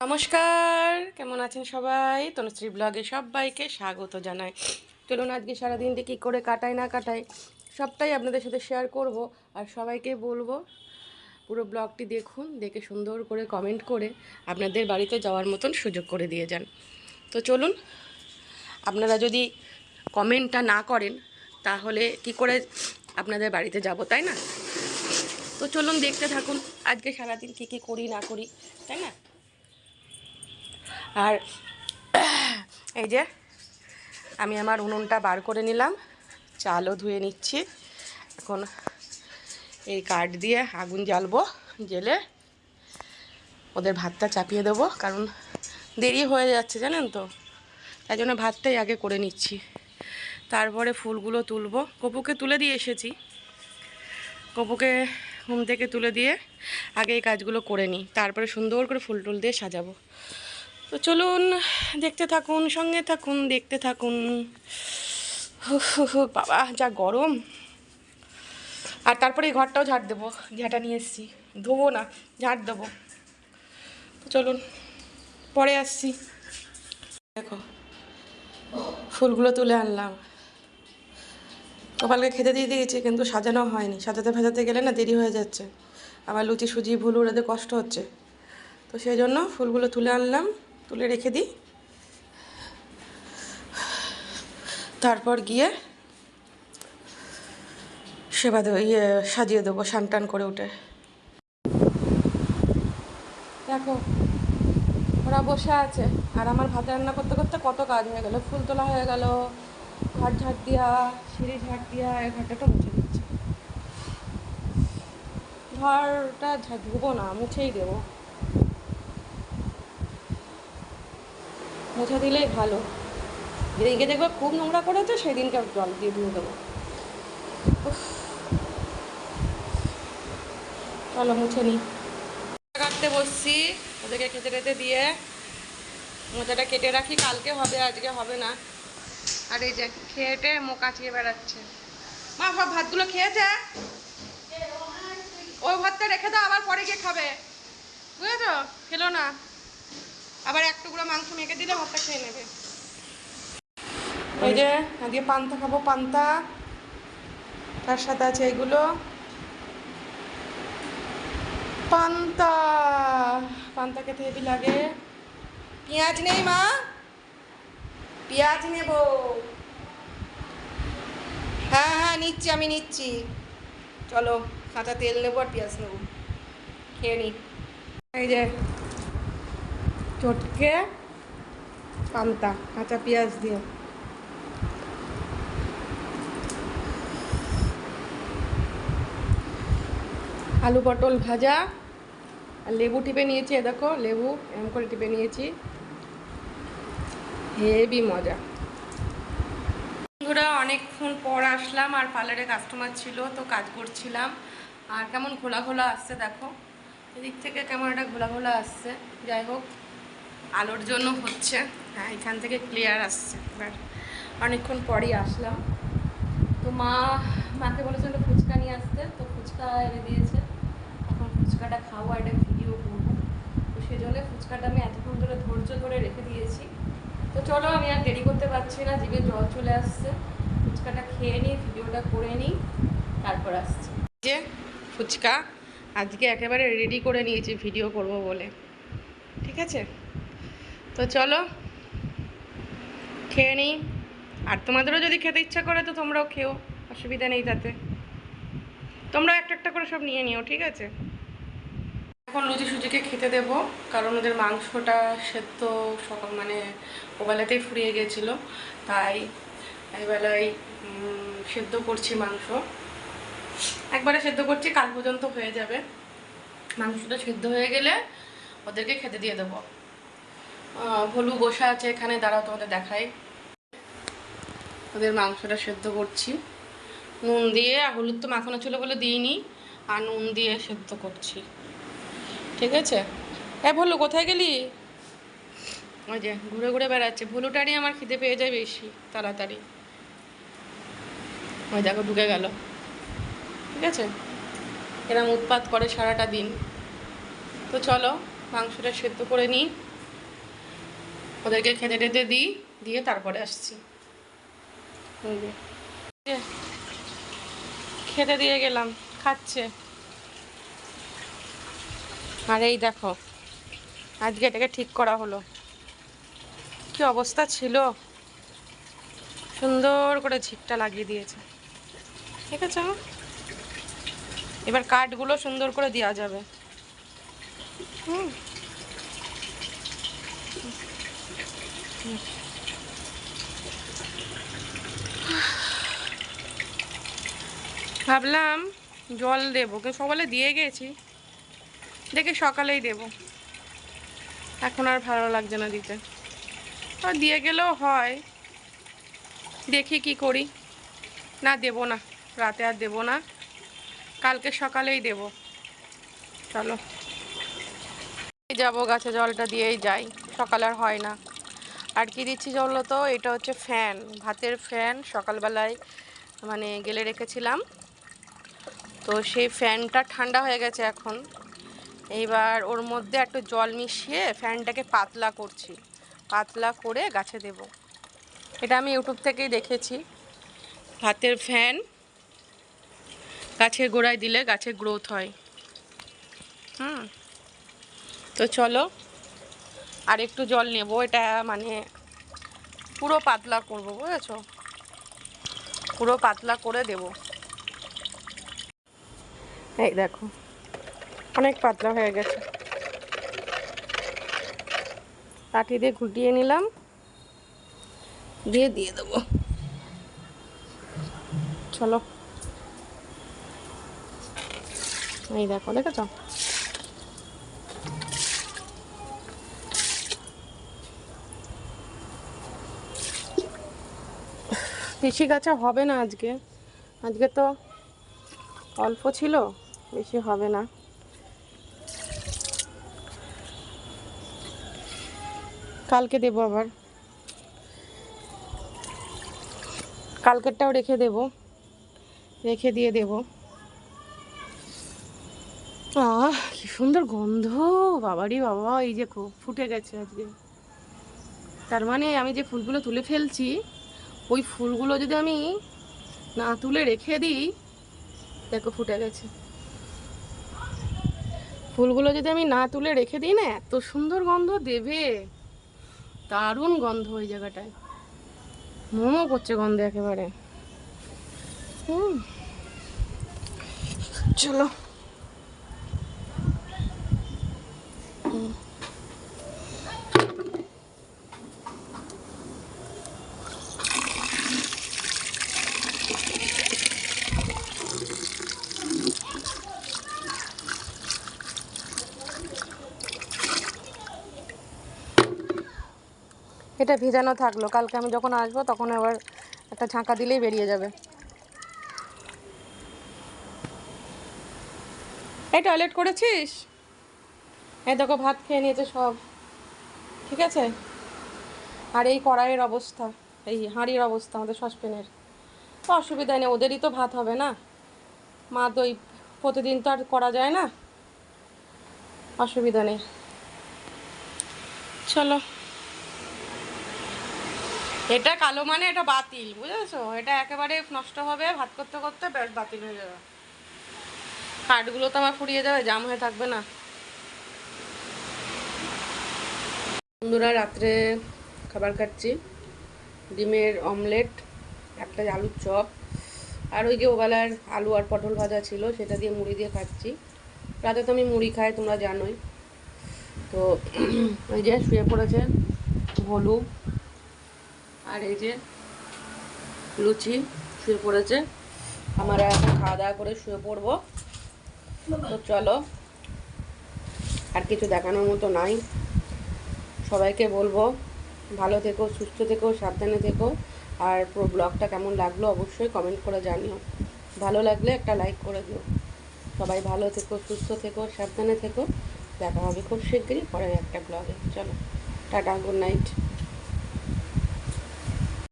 নমস্কার, কেমন আছেন সবাই? তনুশ্রী ব্লগে সবাইকে স্বাগত জানাই। চলুন আজকে সারাদিন দিয়ে কী করে কাটাই, না কাটাই, সবটাই আপনাদের সাথে শেয়ার করব। আর সবাইকে বলব, পুরো ব্লগটি দেখুন, দেখে সুন্দর করে কমেন্ট করে আপনাদের বাড়িতে যাওয়ার মতন সুযোগ করে দিয়ে যান। তো চলুন, আপনারা যদি কমেন্টটা না করেন, তাহলে কি করে আপনাদের বাড়িতে যাব, তাই না? তো চলুন দেখতে থাকুন, আজকে সারাদিন কী কী করি, না করি, তাই না? আর এই যে, আমি আমার উনুনটা বার করে নিলাম, চালও ধুয়ে নিচ্ছি। এখন এই কাঠ দিয়ে আগুন জ্বালবো জেলে ওদের ভাতটা চাপিয়ে দেবো, কারণ দেরি হয়ে যাচ্ছে, জানেন তো? তাই জন্য ভাতটাই আগে করে নিচ্ছি। তারপরে ফুলগুলো তুলবো। কপুকে তুলে দিয়ে এসেছি। কপুকে ঘুম থেকে তুলে দিয়ে আগে এই কাজগুলো করে নিই। তারপরে সুন্দর করে ফুল টুল দিয়ে সাজাবো। তো চলুন, দেখতে থাকুন, সঙ্গে থাকুন, দেখতে থাকুন। বাবা, যা গরম। আর তারপরে এই ঘরটাও ঝাড় দেবো ঝাঁটা নিয়ে এসেছি। ধোবো না, ঝাড় দেবো। তো চলুন, পরে আসছি। দেখো, ফুলগুলো তুলে আনলাম। কপালকে খেতে দিয়ে দিয়েছি, কিন্তু সাজানো হয়নি। সাজাতে ফাজাতে গেলে না দেরি হয়ে যাচ্ছে। আবার লুচি, সুজি, ভুল উড়াতে কষ্ট হচ্ছে। তো সেই জন্য ফুলগুলো তুলে আনলাম। তুলে রেখে দিই। তারপর গিয়ে সেবা দেবো ইয়ে সাজিয়ে দেবো টান করে উঠে। দেখো, ওরা বসে আছে। আর আমার ভাত রান্না করতে করতে কত কাজ হয়ে গেল। ফুল তোলা হয়ে গেল ঘর ঝাড় দিয়া, সিঁড়ি ঝাড় দিয়া এই ঘরটাটা মুছে দিচ্ছে। ঘরটা ঝাড় ধুবো না, মুছেই দেবো। মুছে দিলেই ভালো। যেদিনকে দেখবে খুব নোংরা করেছে সেদিনকে জল দিয়ে ধুয়ে দেবো। চলো মুছে নিই কাটতে বসছি, ওদেরকে খেতে টেতে দিয়ে। মোচাটা কেটে রাখি, কালকে হবে, আজকে হবে না। আর এই যে খেয়েটে মোকা চিয়ে বেড়াচ্ছে। মা, সব ভাতগুলো খেয়েছে? ওই ভাতটা রেখে দাও, আবার পরে গিয়ে খাবে। বুঝেছ? খেলো না। আবার এক টুকরো মাংস মেখে দিলে ভাতটা খেয়ে নেবে। এই যে আজকে পান্তা খাব, পান্তা। তার সাথে আছে এগুলো। পান্তা! পান্তা খেতে হেবি লাগে। পেঁয়াজ নেই মা। পেঁয়াজ নেব। হ্যাঁ হ্যাঁ নিচ্ছি, আমি নিচ্ছি। চলো, কাঁচা তেল নেব আর পেঁয়াজ নেব। খেয়ে নি। এই যে চটকে পান্তা, কাঁচা পেঁয়াজ দিয়ে। আলু পটল ভাজা, আর লেবু টিপে নিয়েছি দেখো, লেবু এম করে টিপে নিয়েছি। হেভি মজা। বন্ধুরা, অনেকক্ষণ পর আসলাম, আর পার্লারে কাস্টমার ছিল, তো কাজ করছিলাম। আর কেমন ঘোলা ঘোলা আসছে দেখো। এদিক থেকে কেমন একটা ঘোলা ঘোলা আসছে। যাই হোক আলোর জন্য হচ্ছে। হ্যাঁ এখান থেকে ক্লিয়ার আসছে। এবার অনেকক্ষণ পরই আসলাম। তো মা, মাকে বলেছিল ফুচকা নিয়ে আসতে, তো ফুচকা এনে দিয়েছে। এখন ফুচকাটা আর একটা ভিডিও করব। তো সেই জন্য ফুচকাটা আমি এতক্ষণ ধরে ধৈর্য ধরে রেখে দিয়েছি। তো চলো, আমি আর দেরি করতে পারছি না, জিভে জল চলে আসছে। ফুচকাটা খেয়ে নিই ভিডিওটা করে নিই, তারপর আসছি। যে ফুচকা, আজকে একেবারে রেডি করে নিয়েছি ভিডিও করব বলে। ঠিক আছে? তো চলো খেয়ে নিই। আর তোমাদেরও যদি খেতে ইচ্ছা করে তো তোমরাও খেও অসুবিধা নেই তাতে। তোমরা একটা একটা করে সব নিয়ে নিও ঠিক আছে? এখন লুচি সুজিকে খেতে দেব কারণ ওদের মাংসটা সেদ্ধ সকাল মানে ওবেলাতেই ফুরিয়ে গেছিল। তাই এইবেলায় উম, সেদ্ধ করছি মাংস। একবারে সেদ্ধ করছি কাল পর্যন্ত হয়ে যাবে। মাংসটা সেদ্ধ হয়ে গেলে ওদেরকে খেতে দিয়ে দেবো। আহ, ভলু বসে আছে এখানে দাঁড়াও তোমাদের দেখাই। ওদের মাংসটা সেদ্ধ করছি। নুন দিয়ে হলুদ তো মাখানো ছিল বলে দিইনি আর নুন দিয়ে সেদ্ধ করছি। ঠিক আছে? হ্যাঁ ভলু কোথায় গেলি? ওই যে ঘুরে ঘুরে বেড়াচ্ছে। ভুলুটারই আমার খিদে পেয়ে যায় বেশি তাড়াতাড়ি। ওই দেখো ঢুকে গেল। ঠিক আছে? এরম উৎপাত করে সারাটা দিন। তো চলো মাংসটা সেদ্ধ করে নিই। ওদেরকে খেতে টেতে দিই, দিয়ে তারপরে আসছি। খেতে দিয়ে গেলাম, খাচ্ছে। আর এই দেখো, আজকে এটাকে ঠিক করা হলো। কি অবস্থা ছিল? সুন্দর করে ঝিকটা লাগিয়ে দিয়েছে। ঠিক আছে? এবার কাঠগুলো সুন্দর করে দেওয়া যাবে। হুম। ভাবলাম জল দেবো। কে সকালে দিয়ে গেছি। দেখে সকালেই দেব। এখন আর ভালো লাগছে না দিতে। আর দিয়ে গেলেও হয়। দেখি কি করি। না, দেব না। রাতে আর দেব না। কালকে সকালেই দেব। চলো। যাব গাছে, জলটা দিয়েই যাই। সকাল আর হয় না। আর কি দিচ্ছি জল তো? এটা হচ্ছে ফ্যান, ভাতের ফ্যান সকালবেলায় মানে গেলে রেখেছিলাম। তো সেই ফ্যানটা ঠান্ডা হয়ে গেছে এখন। এইবার ওর মধ্যে একটু জল মিশিয়ে ফ্যানটাকে পাতলা করছি। পাতলা করে গাছে দেব। এটা আমি ইউটিউব থেকেই দেখেছি। ভাতের ফ্যান গাছের গোড়ায় দিলে গাছের গ্রোথ হয়। হুম। তো চলো আর একটু জল নেব, এটা মানে পুরো পাতলা করব, বুঝেছ? পুরো পাতলা করে দেব। এই দেখো, অনেক পাতলা হয়ে গেছে। কাঠি দিয়ে ঘুটিয়ে নিলাম, দিয়ে দিয়ে দেবো। চলো। এই দেখো, দেখেছ? বেশি গাছে হবে না আজকে। আজকে তো অল্প ছিল, বেশি হবে না। কালকে দেবো আবার। কালকেরটাও রেখে দেব। রেখে দিয়ে দেব। আহ, কি সুন্দর গন্ধ, বাবারি বাবা, এই যে খুব ফুটে গেছে আজকে। তার মানে আমি যে ফুলগুলো তুলে ফেলছি ওই ফুলগুলো যদি আমি না তুলে রেখে দিই, দেখো ফুটে গেছে। ফুলগুলো যদি আমি না তুলে রেখে দিই না, এত সুন্দর গন্ধ দেবে। দারুণ গন্ধ ওই জায়গাটায়। মোমো করছে গন্ধ একেবারে। হুম। চলো। এটা ভেজানো থাকল। কালকে আমি যখন আসব তখন আবার একটা ঝাঁকা দিলেই বেরিয়ে যাবে। এই টয়লেট করেছিস? এই দেখো ভাত খেয়ে নিয়েছে সব। ঠিক আছে? আর এই কড়াইয়ের অবস্থা, এই হাঁড়ির অবস্থা আমাদের সসপ্যানের। তো অসুবিধা নেই, ওদেরই তো ভাত হবে না। মা তো প্রতিদিন তো আর করা যায় না। অসুবিধা নেই। চলো। এটা কালো মানে এটা বাতিল, বুঝেছ? এটা একেবারে নষ্ট হবে, ভাত করতে করতে ব্যাস বাতিল হয়ে যাবে। কাঠগুলো তো আমার ফুরিয়ে যাবে, জাম হয়ে থাকবে না। বন্ধুরা, রাত্রে খাবার খাচ্ছি। ডিমের অমলেট, একটা আলুর চপ, আর ওই যে ওবেলার আলু আর পটল ভাজা ছিল, সেটা দিয়ে মুড়ি দিয়ে খাচ্ছি। রাতে তো আমি মুড়ি খাই, তোমরা জানোই। তো, ওই যে শুয়ে পড়েছে, ভলু। আর এই যে লুচি শুয়ে পড়েছে। আমরা এখন খাওয়া দাওয়া করে শুয়ে পড়ব। তো চলো, আর কিছু দেখানোর মতো নাই। সবাইকে বলব, ভালো থেকো, সুস্থ থেকো, সাবধানে থেকো। আর পুরো ব্লগটা কেমন লাগল অবশ্যই কমেন্ট করে জানিও। ভালো লাগলে একটা লাইক করে দিও। সবাই ভালো থেকো, সুস্থ থেকো, সাবধানে থেকো। দেখা হবে খুব শিগগিরই পরের একটা ব্লগে চলো, টাটা গুড নাইট